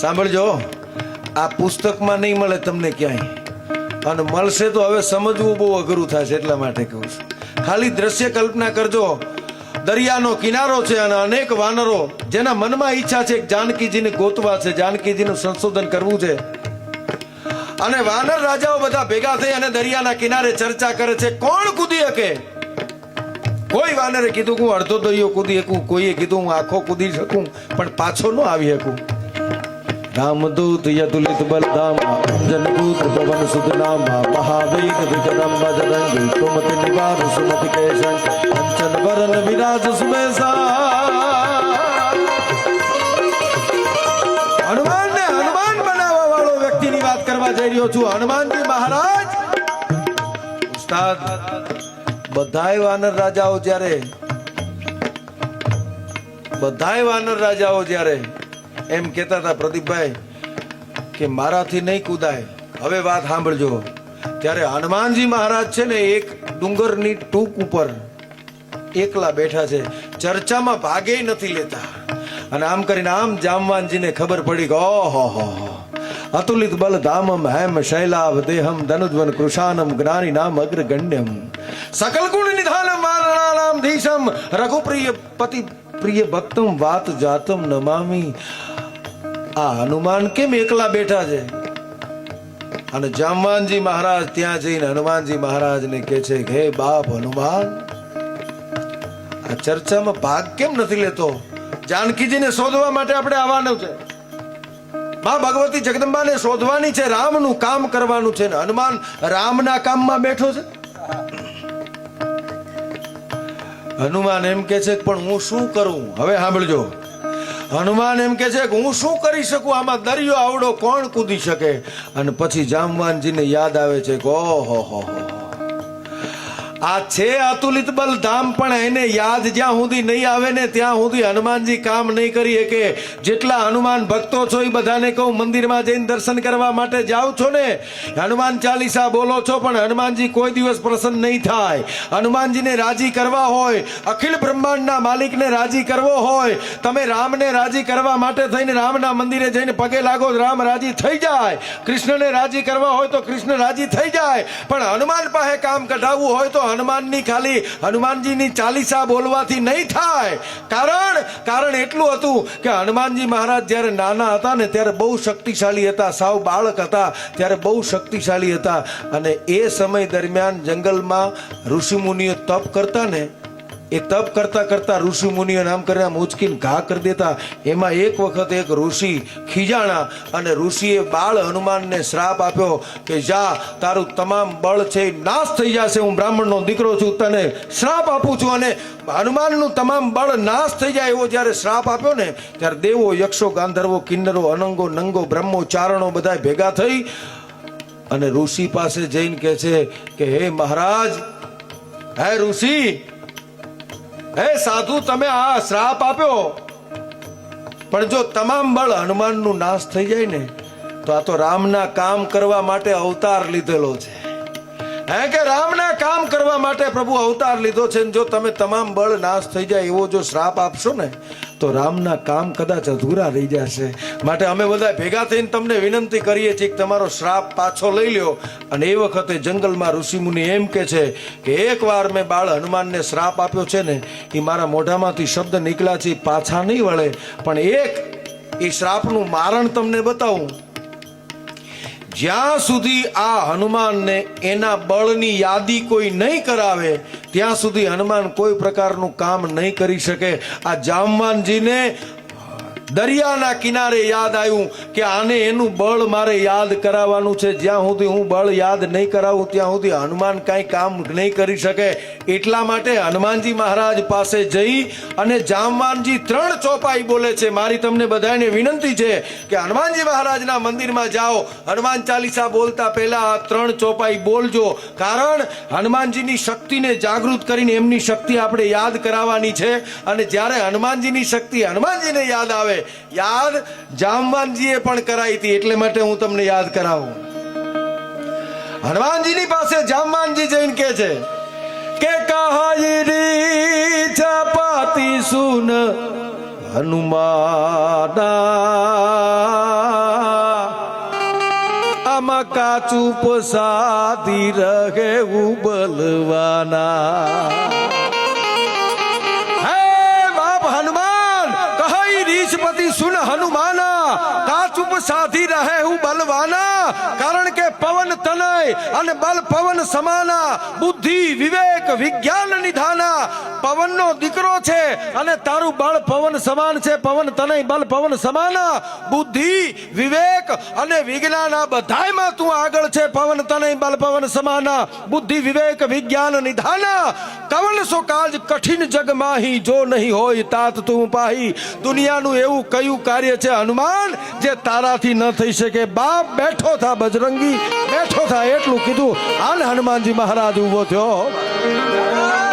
સાંભળજો, આ પુસ્તકમાં નહીં મળે તમને ક્યાંય. અને મળશે તો હવે સમજવું બહુ અઘરું થશે એટલા માટે કહું છું. ખાલી દ્રશ્ય કલ્પના કરજો, દરિયાનો કિનારો છે અને અનેક વાનરો, જેના મનમાં ઈચ્છા છે જાનકીજીને ગોતવા છે, જાનકીજીનું સંશોધન કરવું છે. અને વાનર રાજાઓ બધા ભેગા થઈ અને દરિયાના કિનારે ચર્ચા કરે છે, કોણ કૂદી શકે? કોઈ વાનરે કીધું હું અડધો દરિયો કૂદી શકું, કોઈએ કીધું હું આખો કૂદી શકું, પણ પાછો ન આવી શકું. રામદૂત બલધામ અંજનપુત્ર પવન સુત નામ મહાવેગ વિક્રમ બજરંગ કુમતિ નિવાર સુમતિ કેશન કંચન વરન વિરાજ સુમેશા હનુમાનને હનુમાન બનાવવા વાળો વ્યક્તિની વાત કરવા જઈ રહ્યો છું હનુમાનજી મહારાજ ઉસ્તાદ બધાય વાનર રાજાઓ જ્યારે બધાય વાનર રાજાઓ જ્યારે એમ કહેતા હતા પ્રદીપભાઈ કે મારાથી નહીં કૂદાય. હવે વાત સાંભળજો. ત્યારે હનુમાનજી મહારાજ છે ને એક ડુંગરની ટૂંક ઉપર એકલા બેઠા છે. ચર્ચામાં ભાગે નથી લેતા. અને આમ કરીને આમ જામવાનજીને ખબર પડી કે ઓહો, હો અતુલિત બલ ધામમ હેમ શૈલાવ દેહમ ધનુજ્વન કૃષાનમ જ્ઞાની નામ અગ્રગણ્યમ. સકલ ગુણ નિધાનમ વારણાનામ ધીશમ. રઘુપ્રિય પતિ પ્રિય ભક્તમ વાત જાતમ નમામી. આ હનુમાન કેમ એકલા બેઠા છે? અને જામવાનજી મહારાજ ત્યાં જઈને હનુમાનજી મહારાજને કહે છે કે, હે બાપ હનુમાન, આ ચર્ચામાં ભાગ કેમ નથી લેતો? જાનકીજીને શોધવા માટે આપણે આવવાનું છે. માં ભગવતી જગદંબાને શોધવાની છે, રામનું કામ કરવાનું છે ને હનુમાન રામના કામમાં બેઠો છે. હનુમાન એમ કે છે પણ હું શું કરું? હવે સાંભળજો. હનુમાન એમ કે છે કે હું શું કરી શકું? આમાં દરિયો આવડો કોણ કૂદી શકે? અને પછી જામવાનજીને યાદ આવે છે કે ઓહો હો હો. આ છે અતુલિત બલ ધામ પણ એને યાદ જ્યાં સુધી નહીં આવે ને ત્યાં સુધી હનુમાનજી કામ નહીં કરી શકે. જેટલા હનુમાન ભક્તો છો એ બધાને કહું, મંદિરમાં જઈને દર્શન કરવા માટે જાઓ છો ને? હનુમાન ચાલીસા બોલો છો, પણ હનુમાનજી કોઈ દિવસ પ્રસન્ન નહીં થાય. હનુમાનજીને રાજી કરવા હોય, અખિલ બ્રહ્માંડના માલિકને રાજી કરવો હોય, તમે રામને રાજી કરવા માટે થઈને રામના મંદિરે જઈને પગે લાગો, રામ રાજી થઈ જાય. કૃષ્ણને રાજી કરવા હોય તો કૃષ્ણ રાજી થઈ જાય. પણ હનુમાન પાસે કામ કઢાવવું હોય તો હનુમાનની ખાલી, હનુમાનજીની ચાલીસા બોલવાથી નહીં થાય. કારણ કારણ એટલું હતું કે હનુમાનજી મહારાજ જ્યારે નાના હતા ને ત્યારે બહુ શક્તિશાળી હતા, સાવ બાળક હતા, ત્યારે બહુ શક્તિશાળી હતા. અને એ સમય દરમિયાન જંગલમાં ઋષિમુનિઓ તપ કરતા ને એ તપ કરતા કરતા ઋષિ મુનિઓ નામ કરીને આમ ઘા કરી દેતા. એમાં એક વખત એક ઋષિ ખીજાણા અને ઋષિએ બાળ હનુમાનને શ્રાપ આપ્યો કે, જા, તારું તમામ બળ છે નાશ થઈ જશે. હું બ્રાહ્મણનો દીકરો છું, તને શ્રાપ આપું છું. અને હનુમાનનું તમામ બળ નાશ થઈ જાય એવો જ્યારે શ્રાપ આપ્યો ને, ત્યારે દેવો, યક્ષો, ગાંધર્વો, કિન્નરો, અનંગો, નંગો, બ્રહ્મો, ચારણો બધા ભેગા થઈ અને ઋષિ પાસે જઈને કહે છે કે, હે મહારાજ, હે ઋષિ હે સાધુ, તમે આ શ્રાપ આપ્યો? પણ જો તમામ બળ હનુમાનનું નાશ થઈ જાય ને, તો આ તો રામના કામ કરવા માટે અવતાર લીધેલો છે. હે કે રામના કામ કરવા માટે પ્રભુ અવતાર લીધો છે જો તમે તમામ બળ નાશ થઈ જાય એવો જો શ્રાપ આપશો ને, તો રામના કામ કદાચ અધૂરા રહી જશે. માટે અમે બધા ભેગા થઈને તમને વિનંતી કરીએ છીએ કે તમારો શ્રાપ પાછો લઈ લ્યો. અને એ વખતે જંગલમાં ઋષિમુનિ એમ કે છે કે એકવાર મેં બાળ હનુમાનને શ્રાપ આપ્યો છે ને, એ મારા મોઢામાંથી શબ્દ નીકળ્યા છે પાછા નહીં વળે, પણ એક એ શ્રાપનું મારણ તમને બતાવું. જ્યાં સુધી આ હનુમાનને એના બળની યાદી કોઈ નહીં કરાવે, ત્યાં સુધી હનુમાન કોઈ પ્રકારનું કામ નહીં કરી શકે. આ જામવાનજીને દરિયાના કિનારે યાદ આવ્યું. કે આને એનું બળ મારે યાદ કરાવવાનું છે. જ્યાં સુધી હું બળ યાદ નહીં કરાવું, ત્યાં સુધી હનુમાન કાંઈ કામ નહીં કરી શકે. એટલા માટે હનુમાનજી મહારાજ પાસે જઈ અને જામવાનજી ત્રણ ચોપાઈ બોલે છે. મારી તમને બધાને વિનંતી છે કે હનુમાનજી મહારાજના મંદિરમાં જાઓ. હનુમાન ચાલીસા બોલતા પહેલા આ ત્રણ ચોપાઈ બોલજો. કારણ હનુમાનજીની શક્તિને જાગૃત કરીને એમની શક્તિ આપણે યાદ કરાવવાની છે. અને જ્યારે હનુમાનજીની શક્તિ હનુમાનજીને યાદ આવે, યાદ જામવાનજીએ પણ કરાઈ હતી એટલે માટે હું તમને યાદ કરાવું. હનુમાનજીની પાસે જામવાનજી જઈને કે છે કે કહાયરી ચપાતી સુન હનુમાના. આમાં ચૂપ સાધી રહે ઉબલવાના. હે બાપ હનુમાન કહી રીછપતિ સુન હનુમાના? સાધી રહે હું બલવાના. કારણ કે પવન તનય અને બલ પવન સમાના, બુદ્ધિ, વિવેક, વિજ્ઞાન, નિધાના. પવનનો દીકરો છે અને તારું બળ પવન સમાન છે. પવન તનય, બલ પવન સમાના, બુદ્ધિ, વિવેક અને વિજ્ઞાન આ બધાયમાં તું આગળ છે. પવન તનય, બલ પવન સમાના, બુદ્ધિ, વિવેક, વિજ્ઞાન, નિધાના. કવન સો કાજ કઠિન જગ માહી, જો નહીં હોય તાત તું પાહી. દુનિયાનું એવું કયું કાર્ય છે હનુમાન, જે તારાથી ન થઈ શકે? બાપ બેઠો થા બજરંગી, બેઠો થા એટલું કીધું. હાલ હનુમાનજી મહારાજ ઊભો થયો.